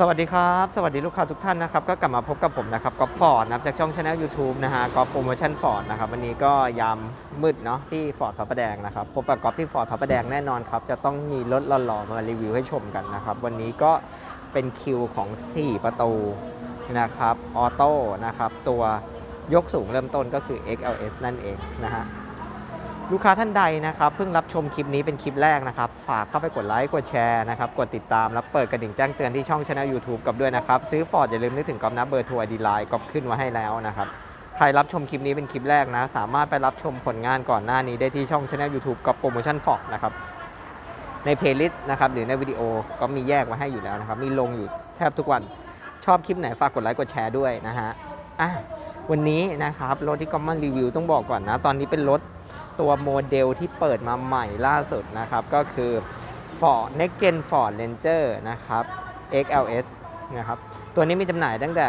สวัสดีครับ สวัสดีลูกค้าทุกท่านนะครับ ก็กลับมาพบกับผมนะครับก๊อฟฟอร์ดนะครับจากช่องช anel YouTube นะฮะก๊อฟโปรโมชั่นฟอร์ดนะครับวันนี้ก็ยามมืดเนาะที่ฟอร์ดพระประแดงนะครับพบกับก๊อฟที่ฟอร์ดพระประแดงแน่นอนครับ จะต้องมีรถหล่อๆมารีวิวให้ชมกันนะครับ วันนี้ก็เป็นคิวของ 4 ประตูนะครับออโต้นะครับตัวยกสูงเริ่มต้นก็คือ XLS นั่นเองนะฮะ ลูกค้าท่านใดนะครับเพิ่งรับชมคลิปนี้เป็นคลิปแรกนะครับ ฝากเข้าไปกดไลค์กดแชร์นะครับกดติดตามแล้วเปิดกระดิ่งแจ้งเตือนที่ช่องช anel YouTube กับด้วยนะครับ ซื้อฟอร์ดอย่าลืมนึกถึงกอมนะเบอร์โทรดีไลน์กอบขึ้นมาให้แล้วนะครับ ใครรับชมคลิปนี้เป็นคลิปแรกนะ สามารถไปรับชมผลงานก่อนหน้านี้ได้ที่ช่องช anel YouTube กับโปรโมชั่นฟอร์ดนะครับในเพลย์ลิสต์นะครับหรือในวิดีโอก็มีแยกมาให้อยู่แล้วนะครับมีลงอยู่แทบทุกวันชอบคลิปไหนฝากกดไลค์กดแชร์ด้วยนะฮะอะวันนี้นะครับรถที่ก็มารีวิวต้องบอกก่อนนะ ตอนนี้เป็นรถ ตัวโมเดลที่เปิดมาใหม่ล่าสุดนะครับ ก็คือ Ford Next Gen Ford Ranger นะครับ XLS นะครับ ตัวนี้มีจำหน่ายตั้งแต่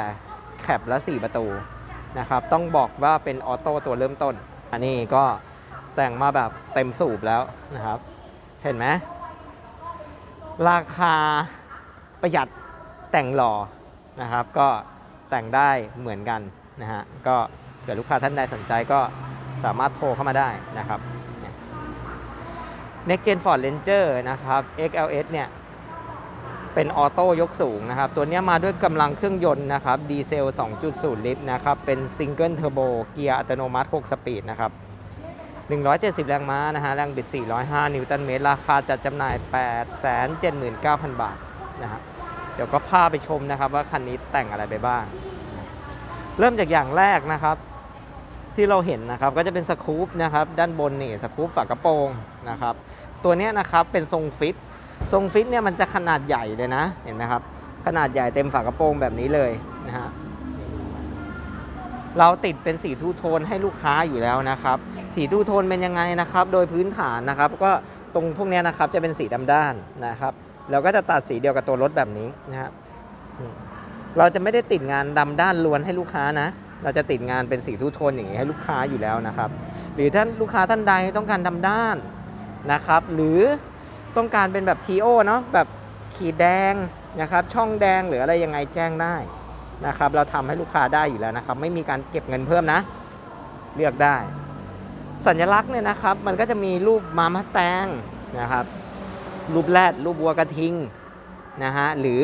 แคปละ4 ประตูนะครับ ต้องบอกว่าเป็นออโต้ตัวเริ่มต้น อันนี้ก็แต่งมาแบบเต็มสูบแล้วนะครับ เห็นไหมราคาประหยัดแต่งหล่อนะครับ ก็แต่งได้เหมือนกันนะฮะ ก็เผื่อลูกค้าท่านใดสนใจก็ สามารถโทรเข้ามาได้นะครับ Next Gen Ford Ranger นะครับ XLS เนี่ยเป็นออโต้ยกสูงนะครับ ตัวนี้มาด้วยกำลังเครื่องยนต์นะครับดีเซล 2.0 ลิตรนะครับ เป็นซิงเกิลเทอร์โบเกียร์อัตโนมัติ 6 สปีดนะครับ 170 แรงม้านะฮะแรงบิด 405 นิวตันเมตร ราคาจัดจำหน่าย 879,000 บาทนะฮะเดี๋ยวก็พาไปชมนะครับว่าคันนี้แต่งอะไรไปบ้าง เริ่มจากอย่างแรกนะครับ ที่เราเห็นนะครับก็จะเป็นสกู๊ปนะครับด้านบนนี่สกู๊ปฝากระโปรงนะครับตัวนี้นะครับเป็นทรงฟิตทรงฟิตเนี่ยมันจะขนาดใหญ่เลยนะเห็นไหมครับขนาดใหญ่เต็มฝากระโปรงแบบนี้เลยนะฮะเราติดเป็นสีทูโทนให้ลูกค้าอยู่แล้วนะครับสีทูโทนเป็นยังไงนะครับ โดยพื้นฐานนะครับ ก็ตรงพวกนี้นะครับจะเป็นสีดำด้านนะครับเราก็จะตัดสีเดียวกับตัวรถแบบนี้นะฮะอืมเราจะไม่ได้ติดงานดำด้านล้วนให้ลูกค้านะ เราจะติดงานเป็นสีทูโทนอย่างนี้ให้ลูกค้าอยู่แล้วนะครับ หรือท่านลูกค้าท่านใดต้องการดำด้านนะครับ หรือต้องการเป็นแบบทีโอเนาะแบบขีดแดงนะครับ ช่องแดงหรืออะไรยังไงแจ้งได้นะครับ เราทำให้ลูกค้าได้อยู่แล้วนะครับ ไม่มีการเก็บเงินเพิ่มนะ เลือกได้ สัญลักษณ์เนี่ยนะครับ มันก็จะมีรูปมามัสแตงนะครับ รูปแรดรูปวัวกระทิงนะฮะหรือ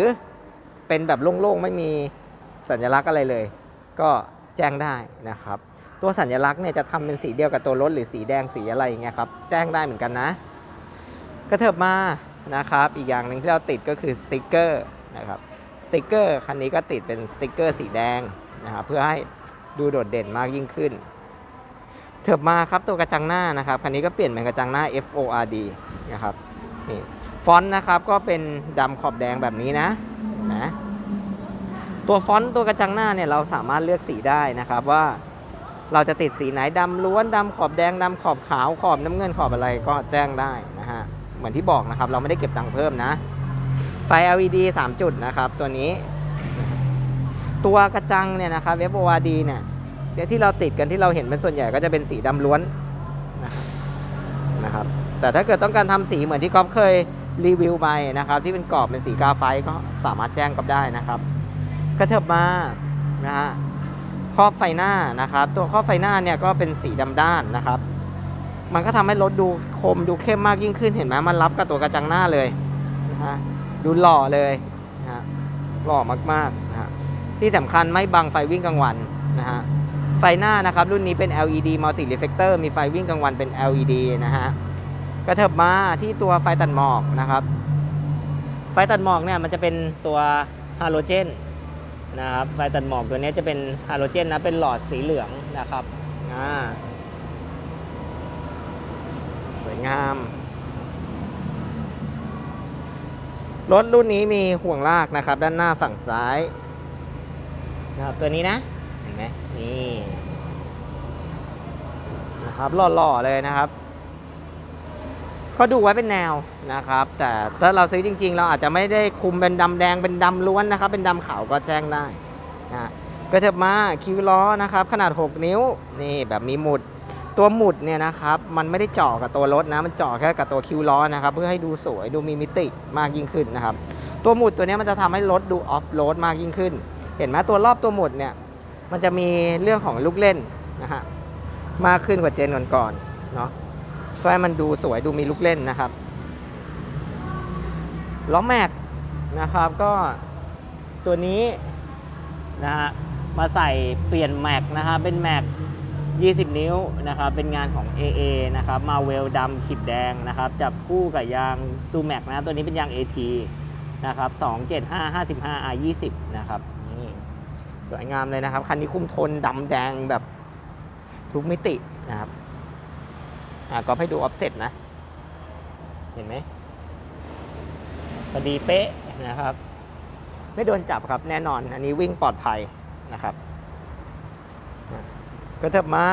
เป็นแบบโล่งๆไม่มีสัญลักษณ์อะไรเลย ก็ แจ้งได้นะครับ ตัวสัญลักษณ์เนี่ยจะทำเป็นสีเดียวกับตัวรถหรือสีแดงสีอะไรอย่างเงี้ยครับแจ้งได้เหมือนกันนะ กระเถิบมานะครับ อีกอย่างหนึ่งที่เราติดก็คือสติกเกอร์นะครับสติกเกอร์คันนี้ก็ติดเป็นสติกเกอร์สีแดงนะครับเพื่อให้ดูโดดเด่นมากยิ่งขึ้น เถิบมาครับตัวกระจังหน้านะครับคันนี้ก็เปลี่ยนเป็นกระจังหน้า FORD นะครับนี่ฟอนต์นะครับก็เป็นดำขอบแดงแบบนี้นะ ตัวฟอนต์ตัวกระจังหน้าเนี่ยเราสามารถเลือกสีได้นะครับว่าเราจะติดสีไหนดำล้วนดำขอบแดงดำขอบขาวขอบน้ำเงินขอบอะไรก็แจ้งได้นะฮะเหมือนที่บอกนะครับ เราไม่ได้เก็บตังค์เพิ่มนะ ไฟ LED 3 จุดนะครับ ตัวนี้ ตัวกระจังเนี่ยนะครับ FORD เนี่ยเดี๋ยวที่เราติดกันที่เราเห็นเป็นส่วนใหญ่ก็จะเป็นสีดำล้วนนะครับนะครับ แต่ถ้าเกิดต้องการทำสีเหมือนที่ก๊อฟเคยรีวิวไปนะครับ ที่เป็นกรอบเป็นสีกาไฟก็สามารถแจ้งก๊อฟได้นะครับ กระเถิบมานะฮะครอบไฟหน้านะครับ ตัวครอบไฟหน้าเนี่ยก็เป็นสีดำด้านนะครับ มันก็ทำให้รถดูคมดูเข้มมากยิ่งขึ้นเห็นไหมมันรับกับตัวกระจังหน้าเลยนะฮะดูหล่อเลยนะฮะหล่อมากๆนะฮะที่สำคัญไม่บังไฟวิ่งกลางวันนะฮะไฟหน้านะครับ รุ่นนี้เป็น LED multi reflector มีไฟวิ่งกลางวันเป็น LED นะฮะกระเถิบมาที่ตัวไฟตัดหมอกนะครับ ไฟตัดหมอกเนี่ยมันจะเป็นตัวฮาโลเจน นะครับไฟตัดหมอกตัวนี้จะเป็นฮาโลเจนนะเป็นหลอดสีเหลืองนะครับอ่าสวยงามรถรุ่นนี้มีห่วงลากนะครับ ด้านหน้าฝั่งซ้ายนะครับตัวนี้นะเห็นไหมนี่นะครับหล่อๆเลยนะครับ ก็ดูไว้เป็นแนวนะครับ แต่ถ้าเราซื้อจริง ๆ เราอาจจะไม่ได้คุมเป็นดำแดงเป็นดำล้วนนะครับ เป็นดำขาวก็แจ้งได้นะก็เถิบมาคิวล้อนะครับ ขนาด 6 นิ้วนี่แบบมีหมุดตัวหมุดเนี่ยนะครับ มันไม่ได้เจาะกับตัวรถนะ มันเจาะแค่กับตัวคิวล้อนะครับ เพื่อให้ดูสวยดูมีมิติมากยิ่งขึ้นนะครับ ตัวหมุดตัวนี้มันจะทำให้รถดูออฟโรดมากยิ่งขึ้น เห็นไหมตัวรอบตัวหมุดเนี่ยมันจะมีเรื่องของลูกเล่นนะฮะมากขึ้นกว่าเจนก่อนๆเนาะ เพื่อให้มันดูสวยดูมีลูกเล่นนะครับล้อแม็กนะครับก็ตัวนี้นะฮะมาใส่เปลี่ยนแม็กนะฮะเป็นแม็ก20 นิ้วนะครับเป็นงานของ AA นะครับมาเวลดำขีดแดงนะครับจับคู่กับยางซูแม็กนะตัวนี้เป็นยาง AT นะครับ275 55 R 20 นะครับนี่สวยงามเลยนะครับ คันนี้คุ้มทนดำแดงแบบทุกมิตินะครับ อะก็ให้ดูออฟเซ็ตนะ เห็นไหมพอดีเป๊ะนะครับ ไม่โดนจับครับแน่นอน อันนี้วิ่งปลอดภัยนะครับ ก็เทิบมา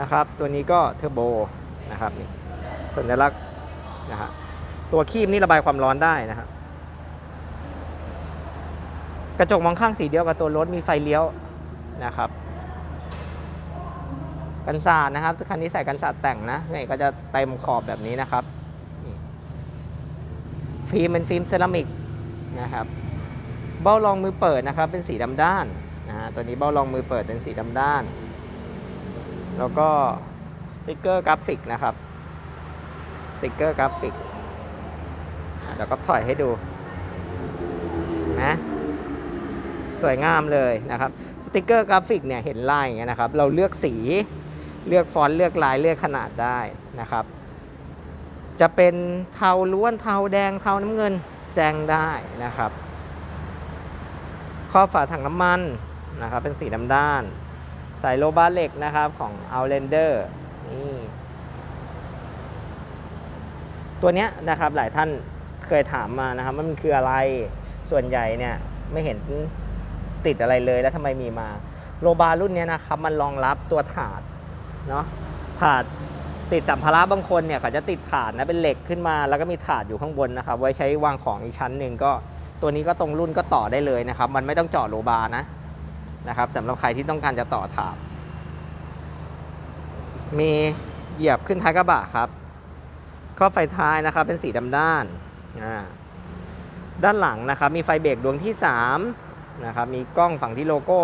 นะครับ ตัวนี้ก็เทอร์โบนะครับนี่สัญลักษณ์นะฮะตัวคีบนี่ระบายความร้อนได้นะครับกระจกมองข้างสีเดียวกับตัวรถมีไฟเลี้ยวนะครับ กันศาสตร์นะครับคันนี้ใส่กันศาสตร์แต่งนะนี่ก็จะเต็มขอบแบบนี้นะครับฟิล์มเป็นฟิล์มเซรามิกนะครับเบ้ารองมือเปิดนะครับเป็นสีดำด้านนะฮะตัวนี้เบ้ารองมือเปิดเป็นสีดำด้าน แล้วก็สติกเกอร์กราฟิกนะครับสติกเกอร์กราฟิกเดี๋ยวก็ถอยให้ดูนะสวยงามเลยนะครับสติกเกอร์กราฟิกเนี่ยเห็นลายอย่างเงี้ยนะครับ เราเลือกสี เลือกฟอนต์เลือกลายเลือกขนาดได้นะครับ จะเป็นเทาล้วนเทาแดงเทาน้ำเงินแจ้งได้นะครับครอบฝาถังน้ำมันนะครับเป็นสีดำด้านใส่โลบาเหล็กนะครับของ Outlander นี่ตัวเนี้ยนะครับหลายท่านเคยถามมานะครับว่ามันคืออะไรส่วนใหญ่เนี่ยไม่เห็นติดอะไรเลยแล้วทำไมมีมา โลบารุ่นนี้นะครับมันรองรับตัวถาด เนาะถาดติดสัมภาระบางคนเนี่ยเขาจะติดถาดนะเป็นเหล็กขึ้นมา แล้วก็มีถาดอยู่ข้างบนนะครับ ไว้ใช้วางของอีกชั้นหนึ่งก็ตัวนี้ก็ตรงรุ่นก็ต่อได้เลยนะครับ มันไม่ต้องเจาะโลบานะนะครับสำหรับใครที่ต้องการจะต่อถาดมีเหยียบขึ้นท้ายกระบะครับครอบไฟท้ายนะครับเป็นสีดำด้านด้านหลังนะครับ มีไฟเบรกดวงที่3นะครับมีกล้องฝั่งที่โลโก้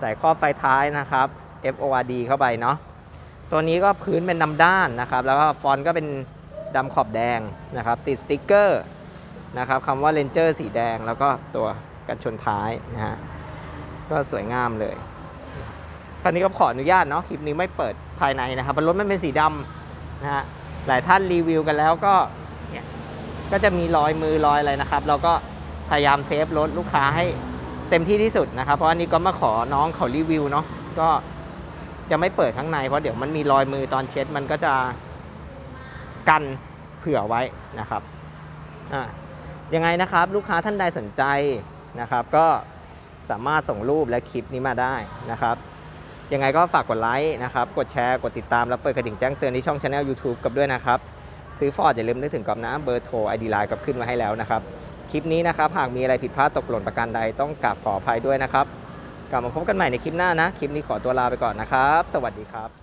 ใส่ครอบไฟท้ายนะครับ FORD เข้าไปเนาะ ตัวนี้ก็พื้นเป็นดำด้านนะครับ แล้วก็ฟอนต์ก็เป็นดำขอบแดงนะครับ ติดสติกเกอร์นะครับคำว่า Ranger สีแดงแล้วก็ตัวกันชนท้ายนะฮะก็สวยงามเลยคราวนี้ก็ขออนุญาตเนาะคลิปนี้ไม่เปิดภายในนะครับราะรถมันเป็นสีดำนะฮะหลายท่านรีวิวกันแล้วก็เนี่ยก็จะมีรอยมือรอยอะไรนะครับ เราก็พยายามเซฟรถลูกค้าให้เต็มที่ที่สุดนะครับ เพราะอันนี้ก็มาขอน้องเขารีวิวเนาะก็ จะไม่เปิดข้างในเพราะเดี๋ยวมันมีรอยมือตอนเช็ดมันก็จะกันเผื่อไว้นะครับอะยังไงนะครับลูกค้าท่านใดสนใจนะครับ ก็สามารถส่งรูปและคลิปนี้มาได้นะครับ ยังไงก็ฝากกดไลค์นะครับ กดแชร์กดติดตาม แล้วเปิดกระดิ่งแจ้งเตือนที่ช่องช anel YouTube กับด้วยนะครับ ซื้อฟอร์ดอย่าลืมนึกถึงกอบนะเบอร์โทรไอดีไลน์กับขึ้นมาให้แล้วนะครับ คลิปนี้นะครับ หากมีอะไรผิดพลาดตกหล่นประการใดต้องกราบขออภัยด้วยนะครับ กลับมาพบกันใหม่ในคลิปหน้านะ คลิปนี้ขอตัวลาไปก่อนนะครับ สวัสดีครับ